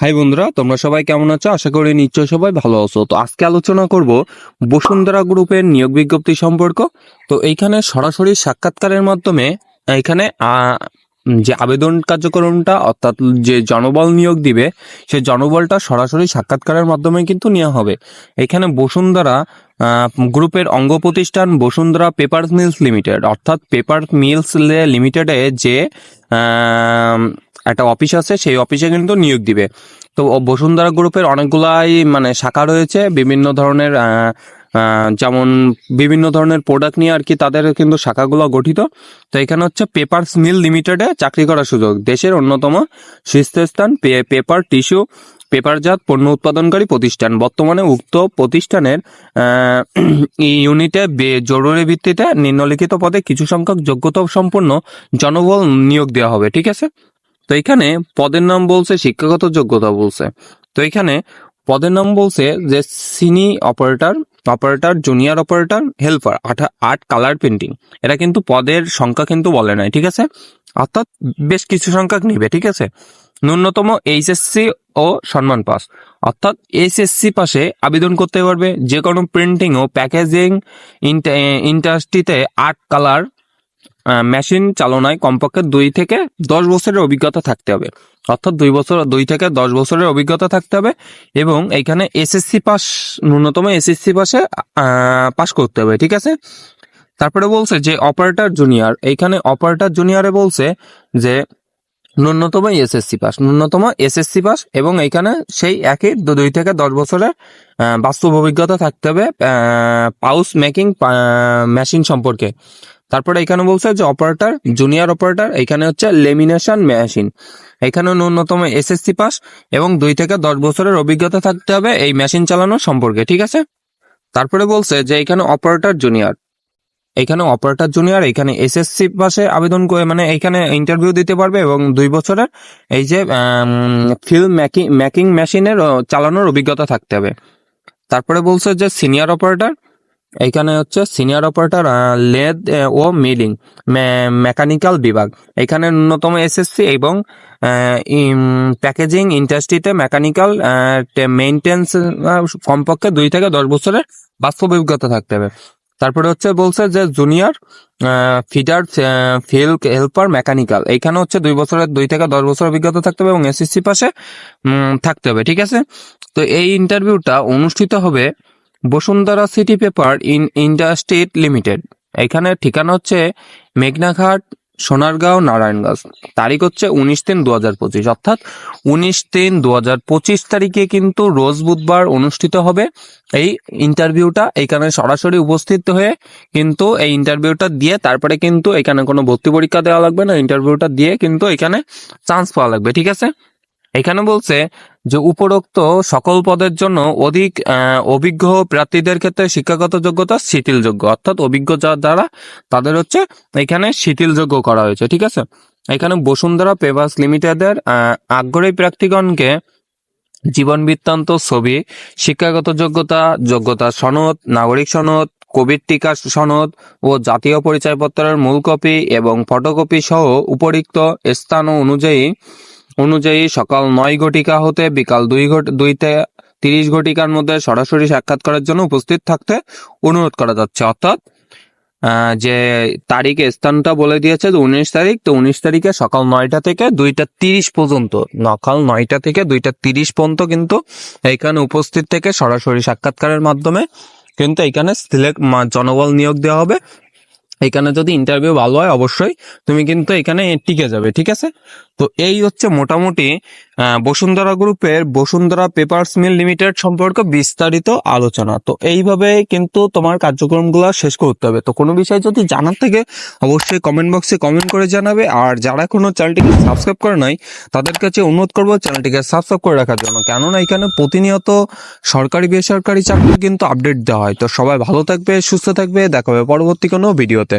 High বন্ধুরা, তোমরা সবাই কেমন আছো? আশা করি নিশ্চয় সবাই ভালো আছো। তো আজকে আলোচনা করব বসুন্ধরা গ্রুপের নিয়োগ বিজ্ঞপ্তি সম্পর্ক। তো এইখানে সরাসরি সাক্ষাৎকারের মাধ্যমে এখানে যে আবেদন কার্যক্রমটা, অর্থাৎ যে জনবল নিয়োগ দিবে সেই জনবলটা সরাসরি সাক্ষাৎকারের মাধ্যমে কিন্তু নেওয়া হবে। এখানে বসুন্ধরা গ্রুপের অঙ্গ প্রতিষ্ঠান বসুন্ধরা পেপার মিলস লিমিটেড, অর্থাৎ পেপার মিলস লিমিটেডে যে একটা অফিস আছে, সেই অফিসে কিন্তু নিয়োগ দিবে। তো বসুন্ধরা গ্রুপের অনেকগুলাই মানে শাখা রয়েছে, বিভিন্ন ধরনের যেমন বিভিন্ন ধরনের প্রোডাক্ট নিয়ে আর কি তাদের কিন্তু শাখাগুলো গঠিত। তো এখানে হচ্ছে পেপারস মিল লিমিটেডে চাকরি করার সুযোগ। দেশের অন্যতম শীর্ষস্থান পেপার টিস্যু পেপারজাত পণ্য উৎপাদনকারী প্রতিষ্ঠান। বর্তমানে উক্ত প্রতিষ্ঠানের ইউনিটে জরুরি ভিত্তিতে নিম্নলিখিত পদে কিছু সংখ্যক যোগ্যতা সম্পন্ন জনবল নিয়োগ দেওয়া হবে। ঠিক আছে? তো এখানে পদের নাম বলছে, শিক্ষাগত যোগ্যতা বলছে। তো এখানে পদের নাম বলছে যে senior operator operator, junior operator, helper, আঠা আর্ট কালার পেন্টিং। এটা কিন্তু পদের সংখ্যা কিন্তু বলে নাই, ঠিক আছে? অর্থাৎ বেশ কিছু সংখ্যক নিবে, ঠিক আছে? ন্যূনতম এইচএসসি ও সম্মান পাস। অর্থাৎ এইচএসসি পাশে আবেদন করতে পারবে যে কোনো প্রিন্টিং ও প্যাকেজিং ইন্ডাস্ট্রিতে আর্ট কালার মেশিন চালনায় কমপক্ষে দুই থেকে দশ বছরের অভিজ্ঞতা থাকতে হবে। অর্থাৎ দুই বছর দুই থেকে দশ বছরের অভিজ্ঞতা থাকতে হবে এবং এইখানে এসএসসি পাস ন্যূনতম এসএসসি পাশে পাস করতে হবে, ঠিক আছে? তারপরে বলছে যে অপারেটর জুনিয়র এইখানে অপারেটর জুনিয়রে বলছে যে ন্যূনতম এসএসসি পাস ন্যূনতম এসএসসি পাস এবং এইখানে সেই একই দুই থেকে দশ বছরের বাস্তব অভিজ্ঞতা থাকতে হবে পাউস মেকিং মেশিন সম্পর্কে। তারপরে এখানে বলছে যে অপারেটর জুনিয়র অপারেটর এখানে হচ্ছে লেমিনেশন মেশিন এখানে ন্যূনতম এসএসসি পাস এবং দুই থেকে দশ বছরের অভিজ্ঞতা থাকতে হবে এই মেশিন চালানো সম্পর্কে, ঠিক আছে? তারপরে বলছে যে এখানে অপারেটর জুনিয়র এখানে অপারেটর জুনিয়র এখানে এসএসসি পাশে আবেদন করে মানে এখানে ইন্টারভিউ দিতে পারবে এবং দুই বছরের এই যে ফিল্ম মেকিং মেকিং মেশিনের চালানোর অভিজ্ঞতা থাকতে হবে। তারপরে বলছে যে সিনিয়র অপারেটর এখানে হচ্ছে সিনিয়র অপারেটর লেদ ও মিলিং মেকানিক্যাল বিভাগ। এখানে ন্যূনতম এসএসসি এবং প্যাকেজিং ইন্ডাস্ট্রিতে মেকানিক্যাল মেইনটেন্স কমপক্ষে দুই থেকে দশ বছরের বাস্তব অভিজ্ঞতা থাকতে হবে। তারপরে হচ্ছে বলছে যে junior feeder fill helper mechanical এইখানে হচ্ছে দুই বছরের, দুই থেকে দশ বছর অভিজ্ঞতা থাকতে হবে এবং এসএসসি পাশে থাকতে হবে, ঠিক আছে? তো এই ইন্টারভিউটা অনুষ্ঠিত হবে Bashundhara city paper in industries limited. এখানে ঠিকানা হচ্ছে মেঘনাঘাট, সোনারগাঁও, নারায়ণগঞ্জ। তারিখ হচ্ছে উনিশ তিন দু হাজার পঁচিশ। অর্থাৎ উনিশ তিন দু হাজার পঁচিশ তারিখে কিন্তু রোজ বুধবার অনুষ্ঠিত হবে এই ইন্টারভিউটা। এখানে সরাসরি উপস্থিত হয়ে কিন্তু এই ইন্টারভিউটা দিয়ে তারপরে কিন্তু এখানে কোনো ভর্তি পরীক্ষা দেওয়া লাগবে না। ইন্টারভিউটা দিয়ে কিন্তু এখানে চান্স পাওয়া লাগবে। ঠিক আছে? এখানে বলছে যে উপরোক্ত সকল পদের জন্য অধিক অভিজ্ঞ প্রার্থীদের ক্ষেত্রে শিক্ষাগত যোগ্যতা শিথিলযোগ্য। অর্থাৎ অভিজ্ঞ যারা তাদের হচ্ছে এখানে শিথিলযোগ্য করা হয়েছে, ঠিক আছে? এখানে বসুন্ধরা পেপার্স লিমিটেডের আগ্রহী প্রার্থীগণকে জীবন বৃত্তান্ত ছবি, শিক্ষাগত যোগ্যতা যোগ্যতা সনদ, নাগরিক সনদ, কোভিড টিকা সনদ ও জাতীয় পরিচয়পত্রের মূল কপি এবং ফটোকপি সহ উপরিক্ত স্থান অনুযায়ী অনুযায়ী সকাল নয় ঘটিকা হতে বিকাল দুই দুইতে তিরিশ ঘটিকার মধ্যে সরাসরি সাক্ষাৎ করার জন্য উপস্থিত থাকতে অনুরোধ করা যাচ্ছে। অর্থাৎ যে তারিখে স্থানটা বলে দিয়েছে যে উনিশ তারিখ, তো উনিশ তারিখে সকাল নয়টা থেকে দুইটা তিরিশ পর্যন্ত, সকাল নয়টা থেকে দুইটা তিরিশ পর্যন্ত কিন্তু এইখানে উপস্থিত থেকে সরাসরি সাক্ষাৎকারের মাধ্যমে কিন্তু এখানে সিলেক্ট জনবল নিয়োগ দেওয়া হবে। এখানে যদি ইন্টারভিউ ভালো হয়, অবশ্যই তুমি কিন্তু এখানে টিকে যাবে, ঠিক আছে? তো এই হচ্ছে মোটামুটি বসুন্ধরা গ্রুপের বসুন্ধরা পেপার্স মিল লিমিটেড সম্পর্কে বিস্তারিত আলোচনা। তো এইভাবে কিন্তু তোমার কার্যক্রমগুলো শেষ করতে হবে। তো কোনো বিষয় যদি জানার থেকে, অবশ্যই কমেন্ট বক্সে কমেন্ট করে জানাবে। আর যারা কোনো চ্যানেলটিকে সাবস্ক্রাইব করে নাই, তাদের কাছে অনুরোধ করব চ্যানেলটিকে সাবস্ক্রাইব করে রাখার জন্য। কেননা এখানে প্রতিনিয়ত সরকারি, বেসরকারি চাকরি কিন্তু আপডেট দেওয়া হয়। তো সবাই ভালো থাকবে, সুস্থ থাকবে। দেখা হবে পরবর্তী কোনো ভিডিওতে